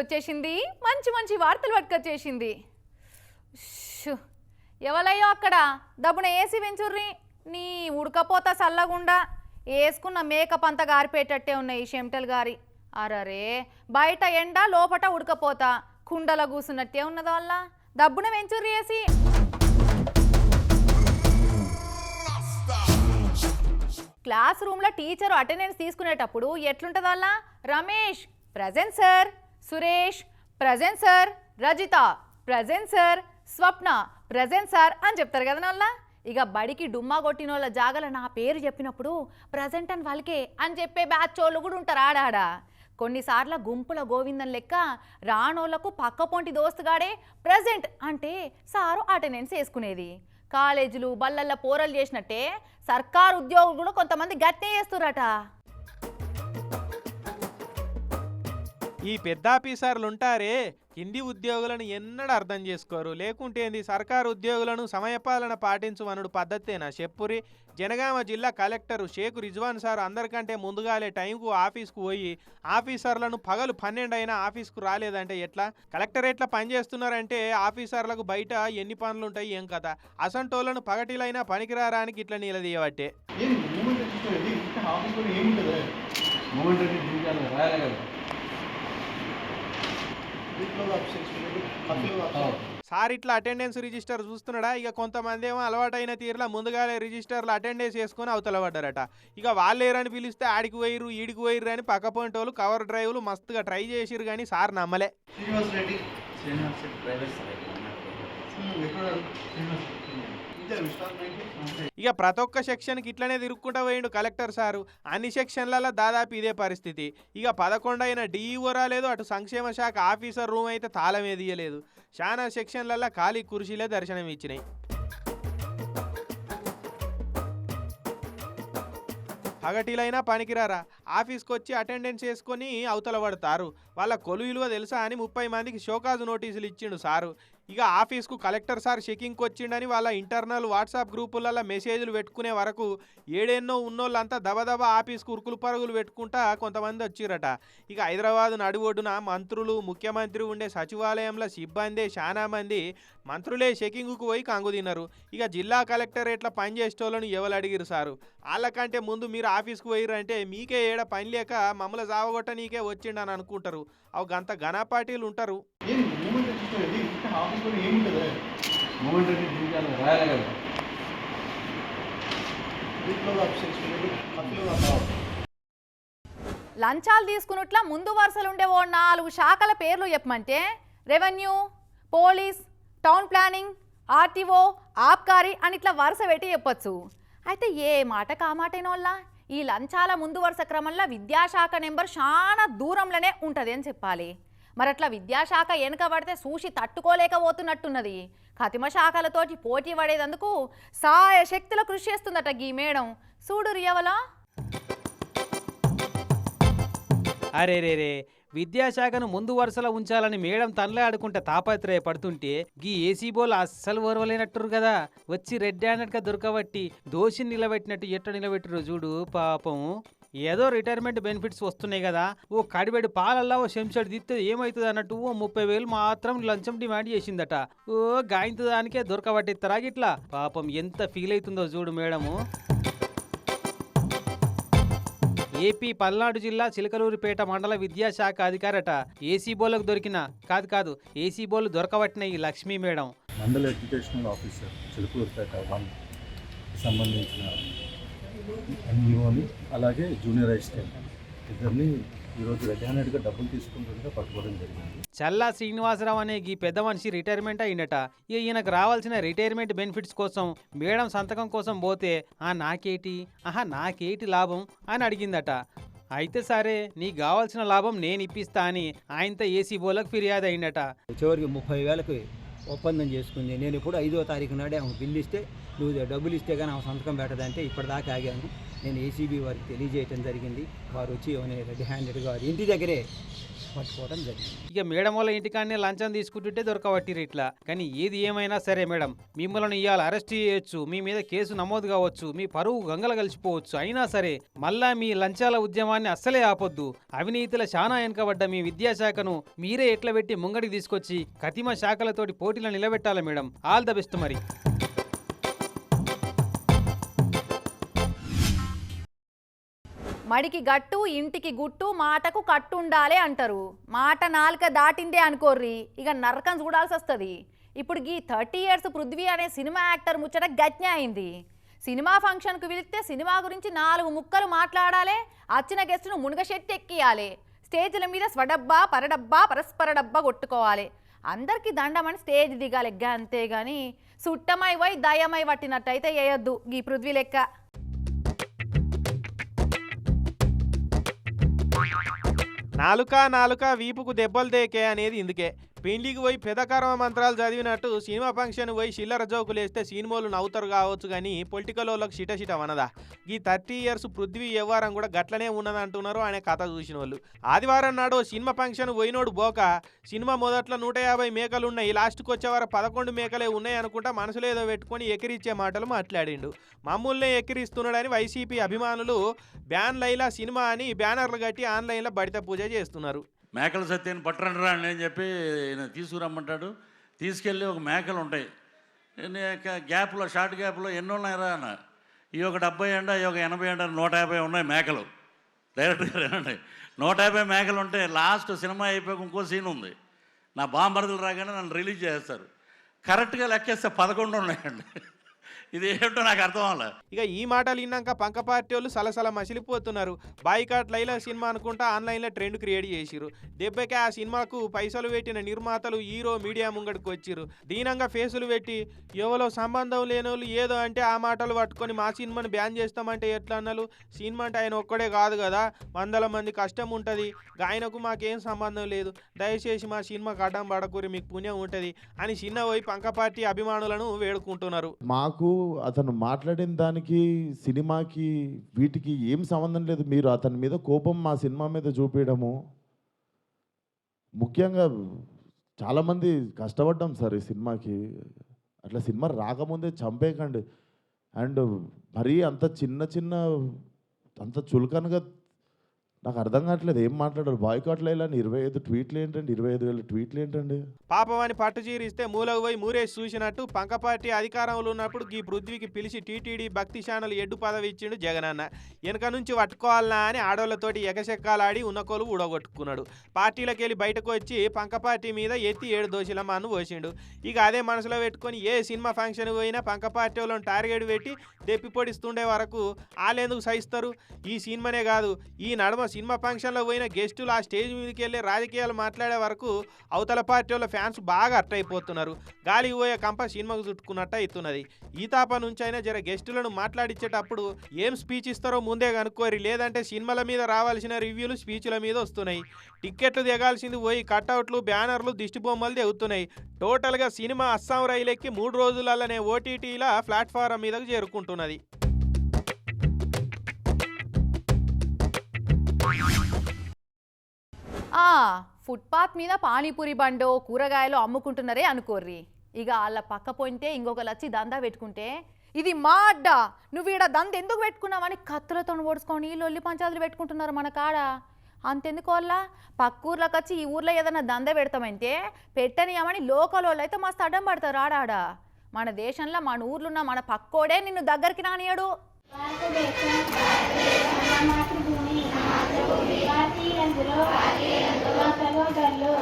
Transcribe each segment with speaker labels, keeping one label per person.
Speaker 1: వచ్చేసింది మంచి మంచి వార్తలు పట్టుకొచ్చేసింది. షు, ఎవలయ్యో అక్కడ? దబ్బున ఏసీ వెంచుర్రి. నీ ఉడకపోతా చల్లగుండా వేసుకున్న మేకప్ అంతా గారిపేటట్టే ఉన్నాయి ఈ చెమటలు గారి. అరరే బయట ఎండ లోపట ఉడకపోతా. కుండల కూసున్నట్టే ఉన్నది వల్ల దబ్బున వెంచుర్రి వేసి క్లాస్ రూమ్లో టీచర్ అటెండెన్స్ తీసుకునేటప్పుడు ఎట్లుంటుంది వల్ల Ramesh present sir. Suresh present sir Rajitha present sir Swapna present sir అని చెప్తారు కదా నల్లా? ఇక బడికి డుమ్మా కొట్టిన వాళ్ళ జాగల నా పేరు చెప్పినప్పుడు ప్రజెంట్ అని వాళ్ళకే అని చెప్పే బ్యాచ్ వాళ్ళు కూడా ఉంటారు ఆడాడ. కొన్నిసార్లు గుంపుల గోవిందం లెక్క రానోళ్ళకు పక్కపొంటి దోస్తుగాడే ప్రజెంట్ అంటే సారు అటెండెన్స్ వేసుకునేది. కాలేజీలు బల్లల్లో పోరలు చేసినట్టే సర్కారు ఉద్యోగులు కూడా కొంతమంది గట్టే చేస్తురట
Speaker 2: ఈ పెద్ద ఆఫీసర్లు ఉంటారే కింది ఉద్యోగులను ఎన్నడూ అర్థం చేసుకోరు. లేకుంటే ఏంది? సర్కారు ఉద్యోగులను సమయపాలన పాటించమనుడు పద్ధతేనా? చెప్పురి జనగామ జిల్లా కలెక్టరు షేక్ రిజ్వాన్ సార్ అందరికంటే ముందుగాలే టైంకు ఆఫీస్కు పోయి ఆఫీసర్లను పగలు పన్నెండు అయినా ఆఫీస్కు రాలేదంటే ఎట్లా? కలెక్టరేట్ల పనిచేస్తున్నారంటే ఆఫీసర్లకు బయట ఎన్ని పనులు ఉంటాయి ఏం కథ? అసంటోళ్ళను పగటిలైనా పనికిరారానికి ఇట్లా నిలదీయబట్టే.
Speaker 3: మూమెంట్ రిజిస్టర్ ఇది ఇంకా ఆఫీస్లో ఏముంటుంది
Speaker 4: మూమెంట్ అనేది దిగాలి రాయాలి కదా
Speaker 3: వీటిలో అప్సెక్షన్ ఖర్చులో
Speaker 2: సార్ ఇట్లా అటెండెన్స్ రిజిస్టర్ చూస్తున్నాడా? ఇక కొంతమంది ఏమో అలవాటైన తీరులో ముందుగానే రిజిస్టర్లు అటెండెన్స్ చేసుకొని అవతల పడ్డారట. ఇక వాళ్ళేరని పిలిస్తే ఆడికి పోయిరు ఈడికి పోయిర్రు అని పక్క పోయిన వాళ్ళు కవర్ డ్రైవ్లు మస్తుగా ట్రై చేసిరు కానీ సార్ నమ్మలే.
Speaker 3: శ్రీనివాస్ రెడ్డి.
Speaker 4: శ్రీనివాస్ ప్రైవేట్ సార్
Speaker 2: ఇక ప్రతి ఒక్క సెక్షన్కి ఇట్లనే తిరుక్కుంటా పోయిండు కలెక్టర్ సారు. అన్ని సెక్షన్లలో దాదాపు ఇదే పరిస్థితి. ఇక పదకొండు అయిన డిఈఓ రాలేదు అటు సంక్షేమ శాఖ ఆఫీసర్ రూమ్ అయితే తాళం ఏదియలేదు చాలా సెక్షన్లలో ఖాళీ కుర్చీలే దర్శనం ఇచ్చినాయి. పగటిలైనా పనికిరారా? ఆఫీస్కి వచ్చి అటెండెన్స్ చేసుకొని అవతల పడతారు. వాళ్ళ కొలు విలువ తెలుసా అని ముప్పై మందికి షోకాజు నోటీసులు ఇచ్చిండు సారు. ఇక ఆఫీస్కు కలెక్టర్ సార్ చెకింగ్కి వచ్చిండని వాళ్ళ ఇంటర్నల్ వాట్సాప్ గ్రూపులలో మెసేజ్లు పెట్టుకునే వరకు ఏడెన్నో ఉన్నోళ్ళంతా దబదబ ఆఫీస్కు ఉరుకులు పరుగులు పెట్టుకుంటా కొంతమంది వచ్చిరట. ఇక హైదరాబాద్ నడువొడ్డున మంత్రులు ముఖ్యమంత్రి ఉండే సచివాలయంలో సిబ్బంది చాలా మంది మంత్రులే చెకింగ్కు పోయి కంగు తిన్నారు. ఇక జిల్లా కలెక్టరేట్ల పని చేసేటోళ్ళని ఎవరు అడిగిరు సారు? వాళ్ళకంటే ముందు మీరు ఆఫీస్కి పోయిరంటే మీకే ఏడ పని లేక మమ్మల్ని జావగొట్ట నీకే వచ్చిండని అనుకుంటారు. అవి గంత ఘనపాటీలు ఉంటారు
Speaker 3: ఆఫీస్లో ఏముంటుంది
Speaker 4: మూమెంట్ అనేది దిగాలి రాయాలి కదా
Speaker 1: లంచాలు తీసుకున్నట్ల ముందు వరుసలు ఉండే ఓ నాలుగు శాఖల పేర్లు చెప్పమంటే revenue police town planning RTO ఆబ్కారీ అని ఇట్లా వరుస పెట్టి చెప్పొచ్చు. అయితే ఏ మాట కామాటైన వాళ్ళ ఈ లంచాల ముందు వరుస క్రమంలో విద్యాశాఖ నెంబర్ చాలా దూరంలోనే ఉంటుంది అని చెప్పాలి. మరి అట్లా విద్యాశాఖ వెనుకబడితే సూచి తట్టుకోలేకపోతున్నట్టున్నది. ఖతిమ శాఖలతోటి పోటీ పడేదందుకు సాయ శక్తుల కృషి చేస్తుందట గీ మేడం. చూడు రియవలా.
Speaker 5: అరే రే రే విద్యాశాఖను ముందు వరుసలో ఉంచాలని మేడం తనలాడుకుంటే తాపత్రయపడుతుంటే గీ ఏసీ బోల్ అస్సలు ఓర్వలేనట్టురు కదా వచ్చి రెడ్ హ్యాండెడ్గా దొరకబట్టి దోషిని నిలబెట్టినట్టు ఎట్ట నిలబెట్టరు చూడు పాపం. ఏదో రిటైర్మెంట్ బెనిఫిట్స్ వస్తున్నాయి కదా. ఓ కడిబెడి పాలల్లా ఓ శంషడు దిత్తే ఏమవుతుంది అన్నట్టు ఓ ముప్పై వేలు మాత్రం లంచం డిమాండ్ చేసిందట. ఓ గాయంత దానికే దొరకబట్టిస్తారా గిట్లా? పాపం ఎంత ఫీల్ అవుతుందో చూడు మేడము. ఏపీ పల్నాడు జిల్లా చిలకలూరిపేట మండల విద్యాశాఖ అధికారట. ఏసీ బోలకు దొరికిన కాదు కాదు ఏసీ బోలు దొరకబట్టిన ఈ లక్ష్మీ మేడం.
Speaker 6: మండల ఎడ్యుకేషనల్ ఆఫీసర్ చిలకలూరిపేట సంబంధించిన ఎంఈఓని అలాగే జూనియర్ అసిస్టెంట్ ఇద్దరిని ఈరోజు రెడ్ హ్యాండెడ్గా డబ్బులు తీసుకుంటుండగా పట్టుకోవడం జరిగింది.
Speaker 5: చల్లా శ్రీనివాసరావు అనే ఈ పెద్ద మనిషి రిటైర్మెంట్ అయిందట ఇక ఈయనకు రావాల్సిన రిటైర్మెంట్ బెనిఫిట్స్ కోసం మేడం సంతకం కోసం పోతే ఆ నాకేటి? ఆహా నాకేటి లాభం? అని అడిగిందట. అయితే సరే నీకు కావాల్సిన లాభం నేను ఇప్పిస్తా అని ఆయనతో ఏసీ బోలకు ఫిర్యాదు అయిందట
Speaker 7: చివరికి ముప్పై వేలకు ఒప్పందం చేసుకుంది. నేను ఇప్పుడు ఐదో తారీఖు నాడే ఆమె బిల్లు ఇస్తే నువ్వు డబ్బులు ఇస్తే కానీ ఆమె సంతకం పెట్టదంటే ఇప్పటిదాకా ఆగాను. నేను ఏసీబీ వారికి తెలియజేయటం జరిగింది. వారు వచ్చి ఏమైనా రెడ్ హ్యాండెడ్గా వారి ఇంటి దగ్గరే పట్టుకోవడం జరిగింది.
Speaker 5: ఇక మేడం వాళ్ళ ఇంటికాడనే లంచం తీసుకుంటుంటే దొరకబట్టిరు ఇట్లా. కానీ ఏది ఏమైనా సరే మేడం మిమ్మల్ని ఇవాళ అరెస్ట్ చేయొచ్చు. మీ మీద కేసు నమోదు కావచ్చు. మీ పరువు గంగల కలిసిపోవచ్చు. అయినా సరే మళ్ళా మీ లంచాల ఉద్యమాన్ని అస్సలే ఆపొద్దు. అవినీతిలో చానా వెనుకబడ్డ మీ విద్యాశాఖను మీరే ఎట్లా పెట్టి ముంగడికి తీసుకొచ్చి కతిమ శాఖలతోటి పోటీలను నిలబెట్టాలి మేడం. ఆల్ ద బెస్ట్ మరి.
Speaker 1: మడికి గట్టు ఇంటికి గుట్టు మాటకు కట్టుండాలే అంటారు. మాట నాలుక దాటిందే అనుకోర్రి. ఇక నరకం చూడాల్సి వస్తుంది ఇప్పుడు ఈ థర్టీ ఇయర్స్ పృథ్వీ అనే సినిమా యాక్టర్ ముచ్చట గజ్ఞ అయింది. సినిమా ఫంక్షన్కు వెళితే సినిమా గురించి నాలుగు ముక్కలు మాట్లాడాలి. వచ్చిన గెస్ట్ను మునగశెట్టి ఎక్కియాలి. స్టేజ్ల మీద స్వడబ్బా పరడబ్బా పరస్పర డబ్బా కొట్టుకోవాలి. అందరికీ దండమని స్టేజ్ దిగాలి ఎగ్గా అంతేగాని సుట్టమై పోయి దయమై పట్టినట్టయితే వేయొద్దు ఈ పృథ్వీ లెక్క.
Speaker 2: నాలుక నాలుక వీపుకు దెబ్బలు దేకే అనేది ఇందుకే. పెండ్లికి పోయి పెదకారమ మంత్రాలు చదివినట్టు సినిమా ఫంక్షన్ పోయి చిల్లర జోకులు వేస్తే సినిమాలు నవ్వుతారు కావచ్చు కానీ పొలిటికల్ వాళ్ళకి షిటషిట వనదా. ఈ థర్టీ ఇయర్స్ పృథ్వీ వ్యవహారం కూడా గట్లనే ఉన్నది అంటున్నారు అనే కథ చూసిన వాళ్ళు. ఆదివారం నాడు సినిమా ఫంక్షన్ పోయినోడు బోక సినిమా మొదట్లో నూట యాభై మేకలు ఉన్నాయి. లాస్ట్కి వచ్చేవారు పదకొండు మేకలే ఉన్నాయి అనుకుంటా మనసులో ఏదో పెట్టుకొని ఎకిరిచ్చే మాటలు మాట్లాడిండు. మమ్మల్నే ఎక్కిరిస్తున్నాడని వైసీపీ అభిమానులు బ్యాన్ లైలా సినిమా అని బ్యానర్లు కట్టి ఆన్లైన్లో బడిత పూజ చేస్తున్నారు.
Speaker 8: మేకల సత్యాన్ని పట్టరండిరా అని చెప్పి ఈయన తీసుకురమ్మంటాడు. తీసుకెళ్ళి ఒక మేకలు ఉంటాయి. గ్యాప్లో షార్ట్ గ్యాప్లో ఎన్ని ఉన్నాయిరా అన్న. ఈ ఒక డెబ్బై ఎండ ఈ ఒక ఎనభై ఎండ నూట యాభై ఉన్నాయి మేకలు. డైరెక్ట్గా నూట యాభై మేకలు ఉంటే లాస్ట్ సినిమా అయిపోయాక ఇంకో సీన్ ఉంది. నా బాంబర్దలు రాగానే నన్ను రిలీజ్ చేస్తారు. కరెక్ట్గా లెక్కేస్తే పదకొండు ఉన్నాయండి. ఇది ఏంటో నాకు అర్థం అవ్వలే
Speaker 2: ఇక ఈ మాటలు విన్నాక పంక పార్టీ వాళ్ళు సలసల మసిలిపోతున్నారు. బాయికాట్ లైలా సినిమా అనుకుంటా ఆన్లైన్లో ట్రెండ్ క్రియేట్ చేసిరు దెబ్బకి ఆ సినిమాకు పైసలు పెట్టిన నిర్మాతలు హీరో మీడియా ముంగడికి వచ్చిరు దీనంగా ఫేసులు పెట్టి ఎవరో సంబంధం లేని వాళ్ళు ఏదో అంటే ఆ మాటలు పట్టుకొని మా సినిమాని బ్యాన్ చేస్తామంటే ఎట్లా అన్నారు సినిమా అంటే ఆయన ఒక్కడే కాదు కదా. వందల మంది కష్టం ఉంటుంది. ఆయనకు మాకేం సంబంధం లేదు. దయచేసి మా సినిమాకి అడ్డం పడకూరి మీకు పుణ్యం ఉంటుంది అని చిన్న పోయి పంక పార్టీ అభిమానులను వేడుకుంటున్నారు.
Speaker 9: మాకు అతను మాట్లాడిన దానికి సినిమాకి వీటికి ఏం సంబంధం లేదు. మీరు అతని మీద కోపం మా సినిమా మీద చూపించడము ముఖ్యంగా చాలామంది కష్టపడ్డాం సార్ ఈ సినిమాకి. అట్లా సినిమా రాకముందే చంపేయకండి. అండ్ మరీ అంత చిన్న చిన్న అంత చులకనగా నాకు అర్థం కావట్లేదు. ఏం మాట్లాడారు? బాయ్కాట్లు వెళ్ళని ఇరవై ఐదు ట్వీట్లు ఏంటండి? ఇరవై ఐదు వేల ట్వీట్లు ఏంటండి?
Speaker 2: పాపమని పట్టు చీరిస్తే మూలకు పోయి మూరేసి చూసినట్టు పంక పార్టీ అధికారంలో ఉన్నప్పుడు ఈ పృథ్వీకి పిలిచి టీటీడీ భక్తి ఛానల్ ఎడ్డు పదవి ఇచ్చిండు జగనన్న. వెనక నుంచి పట్టుకోవాలనా అని ఆడోళ్ళతోటి ఎగసెక్కాలాడి ఉన్నకోలు ఊడగొట్టుకున్నాడు. పార్టీలకు వెళ్ళి బయటకు వచ్చి పంక పార్టీ మీద ఎత్తి ఏడు దోషిలమ్మ అని పోసిండు. ఇక అదే మనసులో పెట్టుకొని ఏ సినిమా ఫంక్షన్ పోయినా పంక పార్టీ వాళ్ళని టార్గెట్ పెట్టి దెప్పి పొడిస్తుండే వరకు వాళ్ళెందుకు సహిస్తారు? ఈ సినిమానే కాదు ఈ నడుమ సినిమా ఫంక్షన్లో పోయిన గెస్టులు ఆ స్టేజ్ మీదకి వెళ్ళి రాజకీయాలు మాట్లాడే వరకు అవతల పార్టీ వాళ్ళ ఫ్యాన్స్ బాగా అట్టయిపోతున్నారు గాలికి పోయే కంప సినిమాకు చుట్టుకున్నట్టు అవుతున్నది ఈ తాప నుంచి అయినా జర గెస్టులను మాట్లాడించేటప్పుడు ఏం స్పీచ్ ఇస్తారో ముందే కనుక్కోరి. లేదంటే సినిమాల మీద రావాల్సిన రివ్యూలు స్పీచ్ల మీద వస్తున్నాయి. టిక్కెట్లు దిగాల్సింది పోయి కట్అవుట్లు బ్యానర్లు దిష్టి బొమ్మలు దిగుతున్నాయి టోటల్గా సినిమా అస్సాం రైలెక్కి మూడు రోజులలోనే ఓటీటీల ప్లాట్ఫారం మీదకు చేరుకుంటున్నది.
Speaker 1: ఫుట్పాత్ మీద పానీపూరి బండో కూరగాయలు అమ్ముకుంటున్నారే అనుకోర్రి. ఇక వాళ్ళ పక్క పోయింటే ఇంకొకరు వచ్చి దందా పెట్టుకుంటే ఇది మా అడ్డ. నువ్వు ఈడ దంద ఎందుకు పెట్టుకున్నావని కత్తులతో ఓడుచుకొని లొల్లి పంచాదులు పెట్టుకుంటున్నారు మన కాడ. అంతెందుకు వాళ్ళ పక్క ఊర్లోకి వచ్చి ఈ ఊర్లో ఏదైనా దంద పెడతామంటే పెట్టనియమని లోకల్ వాళ్ళు అయితే మస్తు అడ్డం పడతారు ఆడాడ. మన దేశంలో మన ఊర్లో ఉన్న మన పక్కోడే నిన్ను దగ్గరికి రానియాడు
Speaker 10: మాతృభూమి భారతీయులందరూ నా సహోదరులు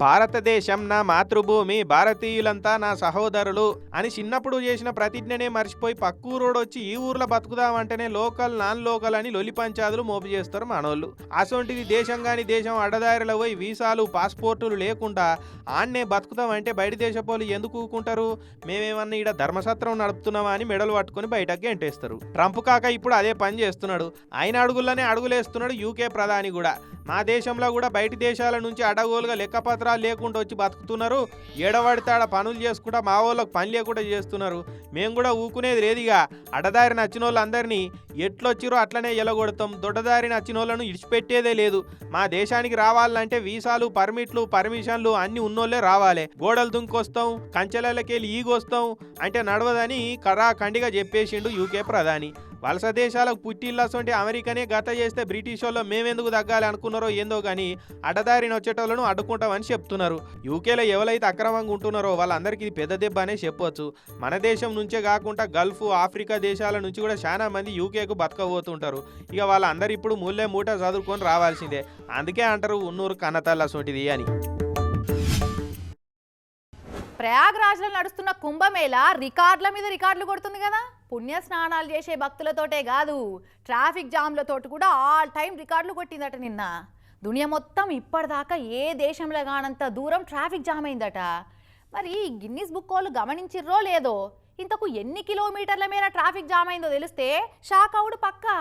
Speaker 2: భారతదేశం నా మాతృభూమి భారతీయులంతా నా సహోదరులు అని చిన్నప్పుడు చేసిన ప్రతిజ్ఞనే మర్చిపోయి పక్కూరోడు వచ్చి ఈ ఊర్లో బతుకుదామంటేనే లోకల్ నాన్ లోకల్ అని లొలి పంచాదులు మోపు చేస్తారు మనోళ్ళు. అసొంటిది దేశం కాని దేశం అడ్డదారిలో పోయి వీసాలు పాస్పోర్టులు లేకుండా ఆన్నే బతుకుతామంటే బయట దేశపోలు ఎందుకు ఊకుంటారు? మేమేమన్నా ఈడ ధర్మసత్రం నడుపుతున్నామా అని మెడలు పట్టుకొని బయటకు గెంటేస్తారు. ట్రంప్ కాక ఇప్పుడు అదే పని చేస్తున్నాడు. ఆయన అడుగుల్లోనే అడుగులేస్తున్నాడు యూకే ప్రధాని కూడా. మా దేశంలో కూడా బయటి దేశాల నుంచి అడగోలుగా లెక్కపత్రాలు లేకుండా వచ్చి బతుకుతున్నారు. ఏడవడితే ఆడ పనులు చేసుకుంటా మా వాళ్ళకి పని లేకుండా చేస్తున్నారు. మేము కూడా ఊకునేది లేదుగా. అడదారి నచ్చిన వాళ్ళందరినీ ఎట్లొచ్చిరో అట్లనే ఎలగొడతాం. దొడ్డదారి నచ్చిన వాళ్ళను ఇడిచిపెట్టేదే లేదు. మా దేశానికి రావాలంటే వీసాలు పర్మిట్లు పర్మిషన్లు అన్ని ఉన్నోళ్ళే రావాలి. గోడలు దుంకొస్తాం కంచెలకెళ్ళి ఈగొస్తాం. అంటే నడవదని కరా కండిగా చెప్పేసిండు యూకే ప్రధాని. వలస దేశాలకు పుట్టిల్లసంటే అమెరికానే గత చేస్తే బ్రిటిష్ వాళ్ళు మేమెందుకు తగ్గాలి అనుకున్నారో ఏందో కానీ అడ్డదారిని వచ్చేటోళ్ళను అడ్డుకుంటామని చెప్తున్నారు. యూకేలో ఎవరైతే అక్రమంగా ఉంటున్నారో వాళ్ళందరికీ ఇది పెద్ద దెబ్బ అనే చెప్పొచ్చు. మన దేశం నుంచే కాకుండా గల్ఫ్ ఆఫ్రికా దేశాల నుంచి కూడా చాలా మంది యూకేకు బతకబోతుంటారు. ఇక వాళ్ళందరూ ఇప్పుడు మూలే మూట చదువుకొని రావాల్సిందే. అందుకే అంటారు ఉన్నూరు కన్నతల్లసంటిది అని.
Speaker 1: ప్రయాగ్రాజ్లో నడుస్తున్న కుంభమేళ రికార్డుల మీద రికార్డులు కొడుతుంది కదా. పుణ్య స్నానాలు చేసే భక్తులతోటే కాదు ట్రాఫిక్ జామ్లతోటి కూడా ఆల్ టైం రికార్డులు కొట్టిందట నిన్న. దునియా మొత్తం ఇప్పటిదాకా ఏ దేశంలో కానంత దూరం ట్రాఫిక్ జామ్ అయిందట. మరి గిన్నిస్ బుక్ వాళ్ళు గమనించిర్రో లేదో? ఇంతకు ఎన్ని కిలోమీటర్ల మేర ట్రాఫిక్ జామ్ అయిందో తెలిస్తే షాక్ అవుడు పక్కా.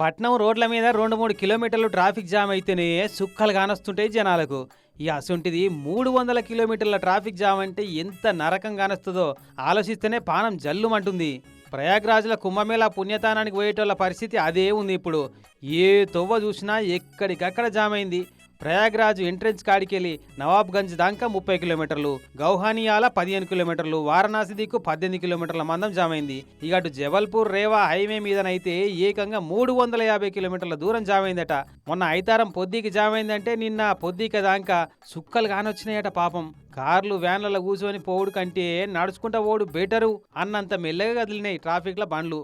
Speaker 5: పట్నం రోడ్ల మీద రెండు మూడు కిలోమీటర్లు ట్రాఫిక్ జామ్ అయితేనే సుక్కలు కానొస్తుంటాయి జనాలకు. ఇక అసొంటిది మూడు వందల కిలోమీటర్ల ట్రాఫిక్ జామ్ అంటే ఎంత నరకం కానొస్తుందో ఆలోచిస్తేనే పానం జల్లుమంటుంది. ప్రయాగ్రాజుల కుంభమేళా పుణ్యతానానికి పోయేటోళ్ళ పరిస్థితి అదే ఉంది ఇప్పుడు. ఏ తొవ్వ చూసినా ఎక్కడికక్కడ జామ్ అయింది. ప్రయాగ్రాజ్ ఎంట్రెన్స్ కాడికెళ్ళి నవాబ్గంజ్ దాకా ముప్పై కిలోమీటర్లు గౌహానియాల పదిహేను కిలోమీటర్లు వారణాసి దిక్కు పద్దెనిమిది కిలోమీటర్ల మందం జామైంది. ఇక అటు జబల్పూర్ రేవా హైవే మీదనైతే ఏకంగా మూడు వందల యాభై కిలోమీటర్ల దూరం జామైందట. అయిందట మొన్న ఐతారం పొద్దికి జామైందంటే నిన్న పొద్దిక దాకా సుక్కలు కానొచ్చినాయట పాపం. కార్లు వ్యాన్లలో కూర్చొని పోవుడు కంటే నడుచుకుంటా పోడు బెటరు అన్నంత మెల్లగా కదిలినాయి ట్రాఫిక్ల బండ్లు.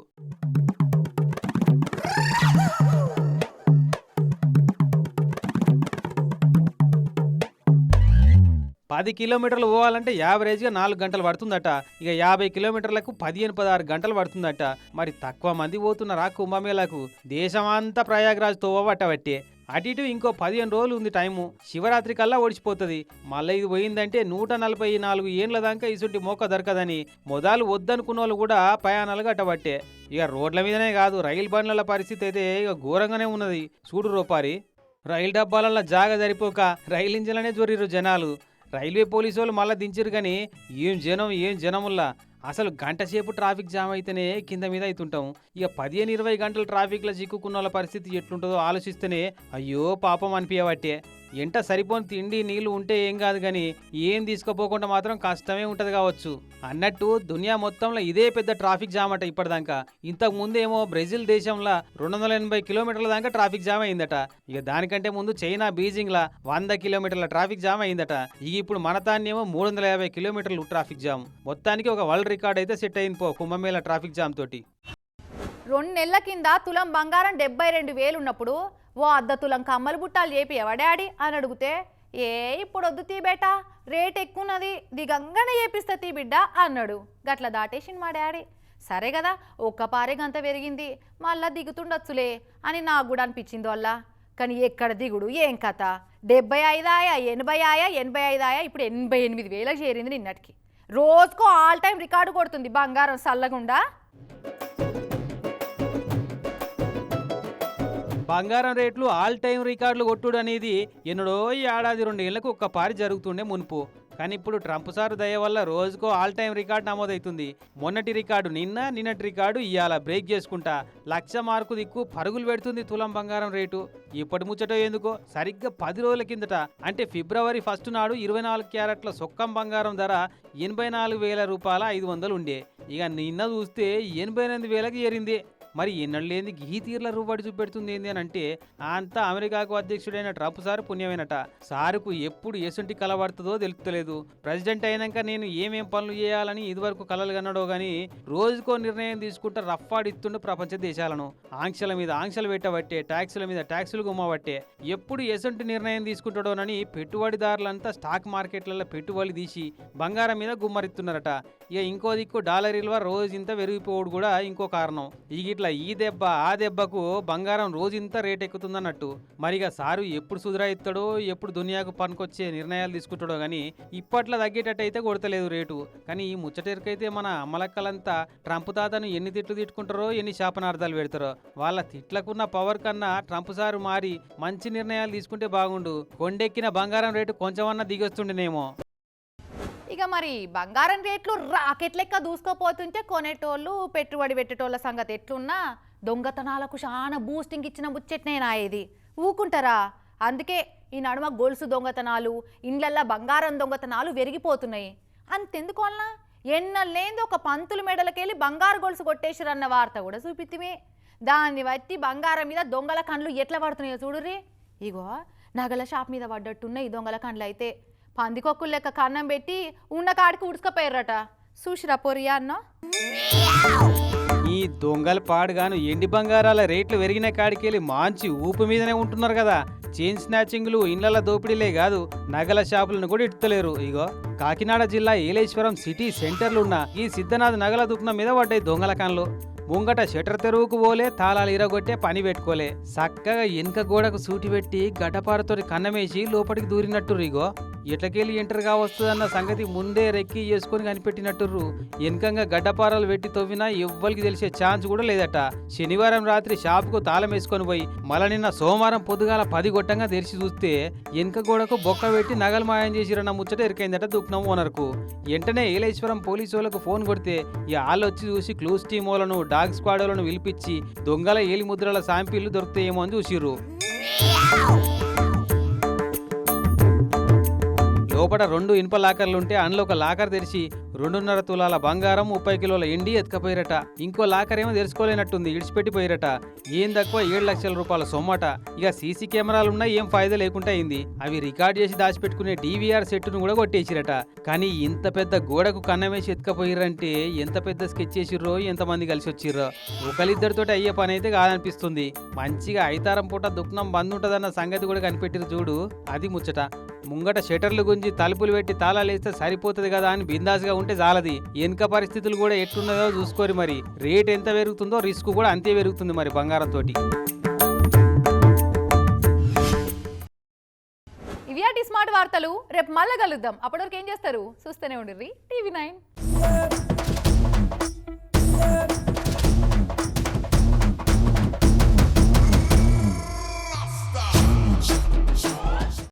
Speaker 5: పది కిలోమీటర్లు పోవాలంటే యావరేజ్గా నాలుగు గంటలు పడుతుందట. ఇక యాభై కిలోమీటర్లకు పదిహేను పదహారు గంటలు పడుతుందట. మరి తక్కువ మంది పోతున్నారా కుంభమేళకు? దేశమంతా ప్రయాగ్రాజ్ తోవబట్టబట్టే అటు ఇటు ఇంకో పదిహేను రోజులు ఉంది టైము. శివరాత్రి కల్లా ఓడిచిపోతుంది. మళ్ళీ ఇది పోయిందంటే నూట నలభై నాలుగు ఏండ్ల దాకా ఇసుంటి మోక దొరకదని మొదలు వద్దనుకున్న వాళ్ళు కూడా ప్రయాణాలు గట్టబట్టే. ఇక రోడ్ల మీదనే కాదు రైలు బండ్ల పరిస్థితి అయితే ఇక ఘోరంగానే ఉన్నది. చూడు రూపారి రైలు డబ్బాలలో జాగ సరిపోక రైలు ఇంజన్లనే జోరిరు జనాలు. రైల్వే పోలీసు వాళ్ళు మళ్ళీ దించారు కానీ ఏం జనం ఏం జనముల్లా? అసలు గంట సేపు ట్రాఫిక్ జామ్ అయితేనే కింద మీద అవుతుంటాం ఇక పదిహేను ఇరవై గంటలు ట్రాఫిక్లో చిక్కుకున్న వాళ్ళ పరిస్థితి ఎట్లుంటుందో ఆలోచిస్తేనే అయ్యో పాపం అనిపించబట్టే ఎంట సరిపోని తిండి నీళ్ళు ఉంటే ఏం కాదు కానీ ఏం తీసుకుపోకుండా మాత్రం కష్టమే ఉంటుంది కావచ్చు. అన్నట్టు దునియా మొత్తంలో ఇదే పెద్ద ట్రాఫిక్ జామ్ అట ఇప్పటిదాకా. ఇంతకు ముందేమో బ్రెజిల్ దేశంలో రెండు వందల ఎనభై కిలోమీటర్ల దాకా ట్రాఫిక్ జామ్ అయిందట. ఇక దానికంటే ముందు చైనా బీజింగ్ లా వంద కిలోమీటర్ల ట్రాఫిక్ జామ్ అయిందట. ఇక ఇప్పుడు మన తాన్నేమో మూడు వందల యాభై కిలోమీటర్లు ట్రాఫిక్ జామ్. మొత్తానికి ఒక వరల్డ్ రికార్డ్ అయితే సెట్ అయింది పో కుంభమేళ ట్రాఫిక్ జామ్ తోటి.
Speaker 1: రెండు నెలల కింద తులం బంగారం డెబ్బై రెండు వేలు ఉన్నప్పుడు ఓ అద్ద తులం కమ్మలు బుట్టాలు చేపి ఎవడాడి అని అడిగితే ఏ ఇప్పుడు వద్దు తీ బేటా రేట్ ఎక్కున్నది దిగంగానే చేపిస్తా తీ బిడ్డ అన్నాడు. గట్ల దాటేసింది మా డాడీ. సరే కదా ఒక్క పారే గంత పెరిగింది మళ్ళా దిగుతుండొచ్చులే అని నాకు కూడా అనిపించింది వల్ల. కానీ ఎక్కడ దిగుడు ఏం కథ? డెబ్బై ఐదాయా ఎనభై ఆయా ఎనభై ఐదాయా ఇప్పుడు ఎనభై ఎనిమిది వేలకు చేరింది నిన్నటికి. రోజుకో ఆల్ టైం రికార్డు కొడుతుంది బంగారం సల్లగుండా?
Speaker 5: బంగారం రేట్లు ఆల్ టైం రికార్డులు కొట్టుడు అనేది ఎన్నడో ఈ ఏడాది రెండేళ్ళకు ఒక్క పారి జరుగుతుండే మునుపు. కానీ ఇప్పుడు ట్రంప్ సార్ దయ వల్ల రోజుకో ఆల్ టైం రికార్డు నమోదవుతుంది మొన్నటి రికార్డు నిన్న నిన్నటి రికార్డు ఇవాళ బ్రేక్ చేసుకుంటా. లక్ష మార్కు దిక్కు పరుగులు పెడుతుంది తులం బంగారం రేటు. ఇప్పటి ముచ్చట ఎందుకో సరిగ్గా పది రోజుల కిందట. అంటే ఫిబ్రవరి ఫస్ట్ నాడు ఇరవై నాలుగు క్యారెట్ల సొక్కం బంగారం ధర ఎనభై నాలుగు వేల రూపాయల ఐదు వందలు ఉండే. ఇక నిన్న చూస్తే ఎనభై ఎనిమిది వేలకు చేరింది మరి ఎన్నడలేంది గీ తీర్ల రూపాటి చూపెడుతుంది ఏంది అని అంటే అంతా అమెరికాకు అధ్యక్షుడైన ట్రంప్ సార్ పుణ్యమేనట. సారుకు ఎప్పుడు ఎసుంటి కలబడుతుందో తెలుపుతలేదు ప్రెసిడెంట్ అయినాక నేను ఏమేం పనులు చేయాలని ఇదివరకు కలలు కన్నాడో గాని రోజుకో నిర్ణయం తీసుకుంటే రఫ్ఫాడిస్తుండు ప్రపంచ దేశాలను. ఆంక్షల మీద ఆంక్షలు పెట్టబట్టే ట్యాక్సుల మీద ట్యాక్సులు గుమ్మబట్టే. ఎప్పుడు ఎసుంటి నిర్ణయం తీసుకుంటాడోనని పెట్టుబడిదారులంతా స్టాక్ మార్కెట్లలో పెట్టుబడి తీసి బంగారం మీద గుమ్మరిస్తున్నారట ఇక ఇంకో దిక్కు డాలర్ విలువ రోజు ఇంత పెరిగిపోవడు కూడా ఇంకో కారణం. ఈ గిట్ల ఇట్లా ఈ దెబ్బ ఆ దెబ్బకు బంగారం రోజు ఇంత రేట్ ఎక్కుతుందన్నట్టు. మరిగా సారు ఎప్పుడు సుధరాయిస్తాడో ఎప్పుడు దునియాకు పనికొచ్చే నిర్ణయాలు తీసుకుంటాడో కానీ ఇప్పట్లో తగ్గేటట్టు అయితే కొడతలేదు రేటు. కానీ ఈ ముచ్చటెరకైతే మన అమ్మలక్కలంతా ట్రంప్ తాతను ఎన్ని తిట్లు తిట్టుకుంటారో ఎన్ని శాపనార్థాలు పెడతారో. వాళ్ళ తిట్లకున్న పవర్ కన్నా ట్రంప్ సారు మారి మంచి నిర్ణయాలు తీసుకుంటే బాగుండు. కొండెక్కిన బంగారం రేటు కొంచెమన్నా దిగొస్తుండేనేమో.
Speaker 1: ఇక మరి బంగారం రేట్లు రాకెట్ లెక్క దూసుకోపోతుంటే కొనేటోళ్ళు పెట్టుబడి పెట్టేటోళ్ళ సంగతి ఎట్లున్నా దొంగతనాలకు చాలా బూస్టింగ్ ఇచ్చిన ముచ్చట్నేనా ఇది? ఊకుంటారా? అందుకే ఈ నడుమ గొలుసు దొంగతనాలు ఇండ్లల్లో బంగారం దొంగతనాలు పెరిగిపోతున్నాయి అంతెందుకోవాలనా ఎన్నల్లేంది ఒక పంతులు మెడలకెళ్ళి బంగారు గొలుసు కొట్టేశారన్న వార్త కూడా చూపిత్తిమే. దాన్ని బట్టి బంగారం మీద దొంగల కండ్లు ఎట్లా పడుతున్నాయో చూడుర్రి. ఇగో నగల షాప్ మీద పడ్డట్టున్నాయి దొంగల కండ్లు అయితే పందికొక్కులు లెక్క కన్నం పెట్టి ఉన్న కాడికి ఉడుచుకపోయారట. చూసిరా పొరియా అన్న?
Speaker 5: ఈ దొంగల పాడుగాను ఎండి బంగారాల రేట్లు పెరిగిన కాడికి వెళ్ళి మాంచి ఊపు మీదనే ఉంటున్నారు కదా. చైన్ స్నాచింగ్లు ఇండ్ల దోపిడీలే కాదు నగల షాపులను కూడా ఇట్టలేరు ఇగో కాకినాడ జిల్లా ఏలేశ్వరం సిటీ సెంటర్లు ఉన్న ఈ సిద్ధనాథ్ నగల దుకాణం మీద పడ్డాయి దొంగల కన్లు ముంగట షటర్ తెరువుకు పోలే తాళాలు ఇరగొట్టే పని పెట్టుకోలే. చక్కగా వెనుక గోడకు సూటి పెట్టి గడ్డపారతోటి కన్నమేసి లోపలికి దూరినట్టు ఇగో. ఎట్లకెళ్ళి ఎంటర్గా వస్తుందన్న సంగతి ముందే రెక్కి చేసుకొని కనిపెట్టినట్టుర్రు. వెనకంగా గడ్డపారాలు పెట్టి తవ్వినా ఎవ్వరికి తెలిసే ఛాన్స్ కూడా లేదట. శనివారం రాత్రి షాపుకు తాళం వేసుకొని పోయి మళ్ళా నిన్న సోమవారం పొద్దుగాల పది గొట్టంగా తెరిచి చూస్తే వెనక గోడకు బొక్క పెట్టి నగలు మాయం చేసిరన్న ముచ్చట ఎరికైందట దుఃఖం ఓనర్కు. వెంటనే ఏలేశ్వరం పోలీసు వాళ్ళకు ఫోన్ కొడితే ఈ వాళ్ళు వచ్చి చూసి క్లూస్ టీమ్ వాళ్ళను డాగ్ స్క్వాడ్ వాళ్ళను పిలిపించి దొంగల ఏలి ముద్రల శాంపిళ్ళు దొరుకుతాయేమో అని చూసిర్రు. లోపల రెండు ఇనుప లాకర్లు ఉంటే అందులో ఒక లాకర్ తెరిచి రెండున్నర తులాల బంగారం ముప్పై కిలోల ఎండి ఎత్తుకపోయిరట. ఇంకో లాకర్ ఏమో తెరుచుకోలేనట్టుంది ఇడిచిపెట్టిపోయిరట. ఏం తక్కువ ఏడు లక్షల రూపాయల సొమ్మట. ఇక సీసీ కెమెరాలున్నా ఏం ఫాయిదా లేకుండా అయింది. అవి రికార్డ్ చేసి దాచిపెట్టుకునే డీవీఆర్ సెట్ను కూడా కొట్టేసిరట. కానీ ఇంత పెద్ద గోడకు కన్నమేసి ఎత్తుకపోయిరంటే ఎంత పెద్ద స్కెచ్ చేసిర్రో ఎంతమంది కలిసి వచ్చిర్రో ఒకరిద్దరితో అయ్యే పని అయితే కాదనిపిస్తుంది. మంచిగా ఐతారం పూట దుఃఖం బంద్ ఉంటుందన్న సంగతి కూడా కనిపెట్టిరు చూడు. అది ముచ్చట. ముంగట షటర్లు గుంజి తలుపులు పెట్టి తాళాలేస్తే సరిపోతుంది కదా అని బిందాస్గా ఉంటే చాలది. వెనుక పరిస్థితులు కూడా ఎట్లున్నదో చూసుకోరు మరి. రేట్ ఎంత పెరుగుతుందో రిస్క్ కూడా అంతే పెరుగుతుంది మరి బంగారం తోటి.
Speaker 1: ఇవి స్మార్ట్ వార్తలు. రేపు మళ్ళా కలుద్దాం. అప్పటివరకు ఏం చేస్తారు? చూస్తూనే ఉండిర్రి. TV nine.